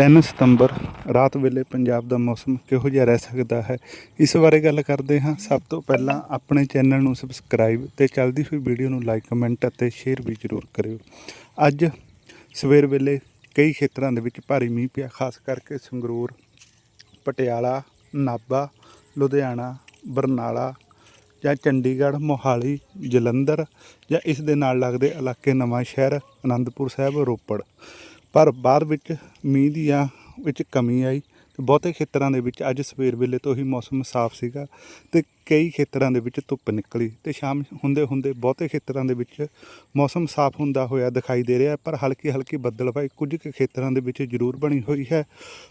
3 ਸਤੰਬਰ, ਰਾਤ ਵੇਲੇ ਪੰਜਾਬ ਦਾ ਮੌਸਮ ਕਿਹੋ ਜਿਹਾ ਰਹਿ ਸਕਦਾ ਹੈ? ਇਸ ਬਾਰੇ ਗੱਲ ਕਰਦੇ ਹਾਂ। ਸਭ ਤੋਂ ਪਹਿਲਾਂ ਆਪਣੇ ਚੈਨਲ ਨੂੰ ਸਬਸਕ੍ਰਾਈਬ ਤੇ ਚੱਲਦੀ ਹੋਈ ਵੀਡੀਓ ਨੂੰ ਲਾਈਕ ਕਮੈਂਟ ਅਤੇ ਸ਼ੇਅਰ ਵੀ ਜ਼ਰੂਰ ਕਰਿਓ। ਅੱਜ ਸਵੇਰ ਵੇਲੇ ਕਈ ਖੇਤਰਾਂ ਦੇ ਵਿੱਚ ਭਾਰੀ ਮੀਂਹ ਪਿਆ, ਖਾਸ ਕਰਕੇ ਸੰਗਰੂਰ, ਪਟਿਆਲਾ, ਨਾਭਾ, ਲੁਧਿਆਣਾ, ਬਰਨਾਲਾ ਜਾਂ ਚੰਡੀਗੜ੍ਹ, ਮੋਹਾਲੀ, ਜਲੰਧਰ ਜਾਂ ਇਸ ਦੇ ਨਾਲ ਲੱਗਦੇ ਇਲਾਕੇ ਨਵਾਂ ਸ਼ਹਿਰ ਆਨੰਦਪੁਰ ਸਾਹਿਬ, ਰੋਪੜ। ਪਰ ਬਾਅਦ ਵਿੱਚ ਮੀਂਹ ਦੀਆਂ ਵਿੱਚ ਕਮੀ ਆਈ ਤੇ ਬਹੁਤੇ ਖੇਤਰਾਂ ਦੇ ਵਿੱਚ ਅੱਜ ਸਵੇਰ ਵੇਲੇ ਤੋਂ ਹੀ ਮੌਸਮ ਸਾਫ਼ ਸੀਗਾ ਤੇ ਕਈ ਖੇਤਰਾਂ ਦੇ ਵਿੱਚ ਧੁੱਪ ਨਿਕਲੀ ਤੇ ਸ਼ਾਮ ਹੁੰਦੇ ਹੁੰਦੇ ਬਹੁਤੇ ਖੇਤਰਾਂ ਦੇ ਵਿੱਚ ਮੌਸਮ ਸਾਫ਼ ਹੁੰਦਾ ਹੋਇਆ ਦਿਖਾਈ ਦੇ ਰਿਹਾ ਪਰ ਹਲਕੀ ਹਲਕੀ ਬੱਦਲਵਾਈ ਕੁਝ ਕੁ ਖੇਤਰਾਂ ਦੇ ਵਿੱਚ ਜ਼ਰੂਰ ਬਣੀ ਹੋਈ ਹੈ।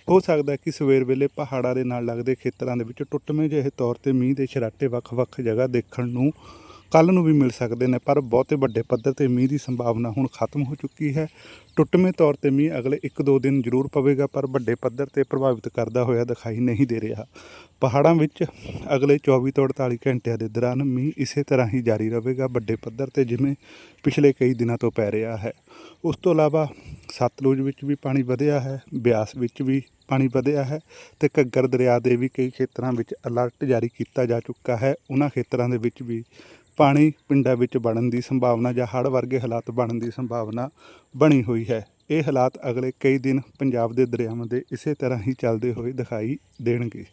ਹੋ ਸਕਦਾ ਕਿ ਸਵੇਰ ਵੇਲੇ ਪਹਾੜਾਂ ਦੇ ਨਾਲ ਲੱਗਦੇ ਖੇਤਰਾਂ ਦੇ ਵਿੱਚ ਟੁੱਟਵੇਂ ਜਿਹੇ ਤੌਰ ਤੇ ਮੀਂਹ ਦੇ ਛਰਾਟੇ ਵੱਖ-ਵੱਖ ਜਗ੍ਹਾ ਦੇਖਣ ਨੂੰ ਕੱਲ ਨੂੰ ਵੀ ਮਿਲ ਸਕਦੇ ਨੇ, ਪਰ ਬਹੁਤੇ ਵੱਡੇ ਪੱਧਰ ਤੇ ਮੀਂਹ ਦੀ ਸੰਭਾਵਨਾ ਹੁਣ ਖਤਮ ਹੋ ਚੁੱਕੀ ਹੈ। ਟੁੱਟਵੇਂ ਤੌਰ ਤੇ ਮੀਂਹ ਅਗਲੇ 1-2 ਦਿਨ ਜ਼ਰੂਰ ਪਵੇਗਾ, ਪਰ ਵੱਡੇ ਪੱਧਰ ਤੇ ਪ੍ਰਭਾਵਿਤ ਕਰਦਾ ਹੋਇਆ ਦਿਖਾਈ ਨਹੀਂ ਦੇ ਰਿਹਾ। ਪਹਾੜਾਂ ਵਿੱਚ ਅਗਲੇ 24 ਤੋਂ 48 ਘੰਟਿਆਂ ਦੇ ਦੌਰਾਨ ਮੀਂਹ ਇਸੇ ਤਰ੍ਹਾਂ ਹੀ ਜਾਰੀ ਰਹੇਗਾ, ਵੱਡੇ ਪੱਧਰ ਤੇ ਜਿਵੇਂ ਪਿਛਲੇ ਕਈ ਦਿਨਾਂ ਤੋਂ ਪੈ ਰਿਹਾ ਹੈ। ਉਸ ਤੋਂ ਇਲਾਵਾ ਸਤਲੁਜ ਵਿੱਚ ਵੀ ਪਾਣੀ ਵਧਿਆ ਹੈ, ਬਿਆਸ ਵਿੱਚ ਵੀ ਪਾਣੀ ਵਧਿਆ ਹੈ ਤੇ ਘੱਗਰ ਦਰਿਆ ਦੇ ਵੀ ਕਈ ਖੇਤਰਾਂ ਵਿੱਚ ਅਲਰਟ ਜਾਰੀ ਕੀਤਾ ਜਾ ਚੁੱਕਾ ਹੈ। ਉਹਨਾਂ ਖੇਤਰਾਂ ਦੇ ਵਿੱਚ ਵੀ ਪਾਣੀ ਪਿੰਡਾਂ ਵਿੱਚ ਵੜਨ ਦੀ ਸੰਭਾਵਨਾ ਜਾਂ ਹੜ੍ਹ ਵਰਗੇ ਹਾਲਾਤ ਬਣਨ ਦੀ ਸੰਭਾਵਨਾ ਬਣੀ ਹੋਈ ਹੈ। ਇਹ ਹਾਲਾਤ ਅਗਲੇ ਕਈ ਦਿਨ ਪੰਜਾਬ ਦੇ ਦਰਿਆਵਾਂ ਦੇ ਇਸੇ ਤਰ੍ਹਾਂ ਹੀ ਚੱਲਦੇ ਹੋਏ ਦਿਖਾਈ ਦੇਣਗੇ।